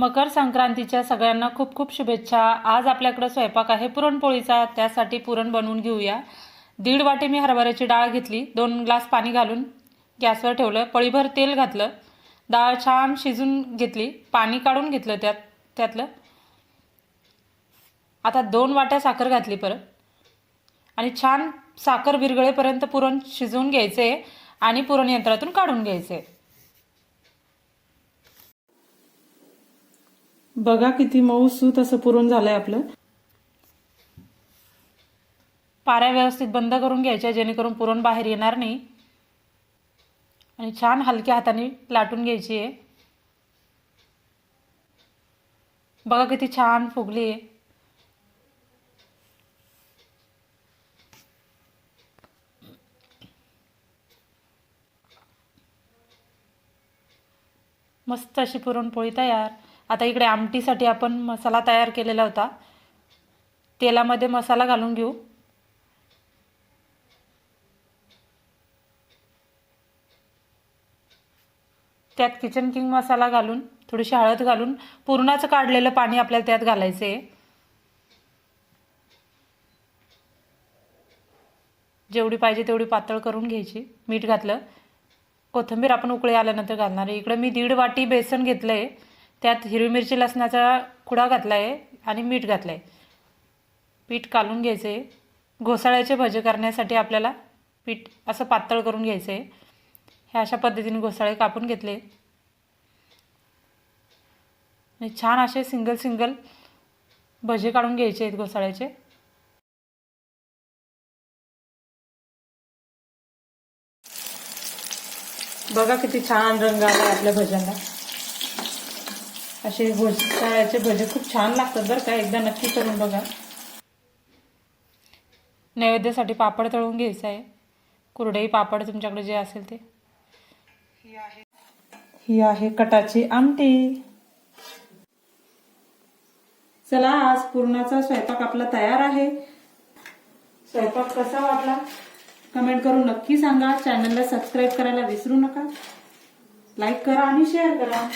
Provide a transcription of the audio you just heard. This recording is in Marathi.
मकर संक्रांतीच्या सगळ्यांना खूप खूप शुभेच्छा. आज आपल्याकडं स्वयंपाक आहे पुरणपोळीचा त्यासाठी पुरण बनवून घेऊया. दीड वाटी मी हरभऱ्याची डाळ घेतली. दोन ग्लास पाणी घालून गॅसवर ठेवलं. पळीभर तेल घातलं. डाळ छान शिजून घेतली. पाणी काढून घेतलं त्यात त्यातलं. आता दोन वाट्या साखर घातली परत. आणि छान साखर विरगळेपर्यंत पुरण शिजवून घ्यायचे आणि पुरण यंत्रातून काढून घ्यायचे. बघा किती मऊसूत असं पुरण झालंय आपलं. पाऱ्या व्यवस्थित बंद करून घ्यायच्या जेणेकरून पुरण बाहेर येणार नाही. आणि छान हलक्या हाताने लाटून घ्यायची आहे. बघा किती छान फुगली आहे. मस्त अशी पुरणपोळी तयार. आता इकडे आमटीसाठी आपण मसाला तयार केलेला होता. तेलामध्ये मसाला घालून घेऊ. त्यात किचन किंग मसाला घालून थोडीशी हळद घालून पूर्णाचं काढलेलं पाणी आपल्याला त्यात घालायचं आहे. जेवढी पाहिजे तेवढी पातळ करून घ्यायची मीठ घातलं. कोथिंबीर आपण उकळी आल्यानंतर घालणार आहे. इकडं मी दीड वाटी बेसन घेतलं आहे त्यात हिरवी मिरची लसणाचा खुडा घातला आहे आणि मीठ घातलं आहे पीठ कालून घ्यायचं आहे घोसाळ्याचे भजे करण्यासाठी आपल्याला पीठ असं पातळ करून घ्यायचं आहे हे अशा पद्धतीने घोसाळे कापून घेतले. आणि छान असे सिंगल सिंगल भजे काढून घ्यायचे आहेत घोसाळ्याचे. बघा किती छान रंग आला आपल्या भज्यांना. असे घोसाळ्याचे भजे खूप छान लागतात बरं का. एकदा नक्की करून बघा. नैवेद्यासाठी पापड तळून घ्यायचं आहे. कुरडई पापड तुमच्याकडे जे असेल ते. ही आहे कटाची आमटी. चला आज पूर्णाचा स्वयंपाक आपला तयार आहे. स्वयंपाक कसा वाटला? कमेंट करून नक्की सांगा. चॅनलला सबस्क्राईब करायला विसरू नका. लाईक करा आणि शेअर करा.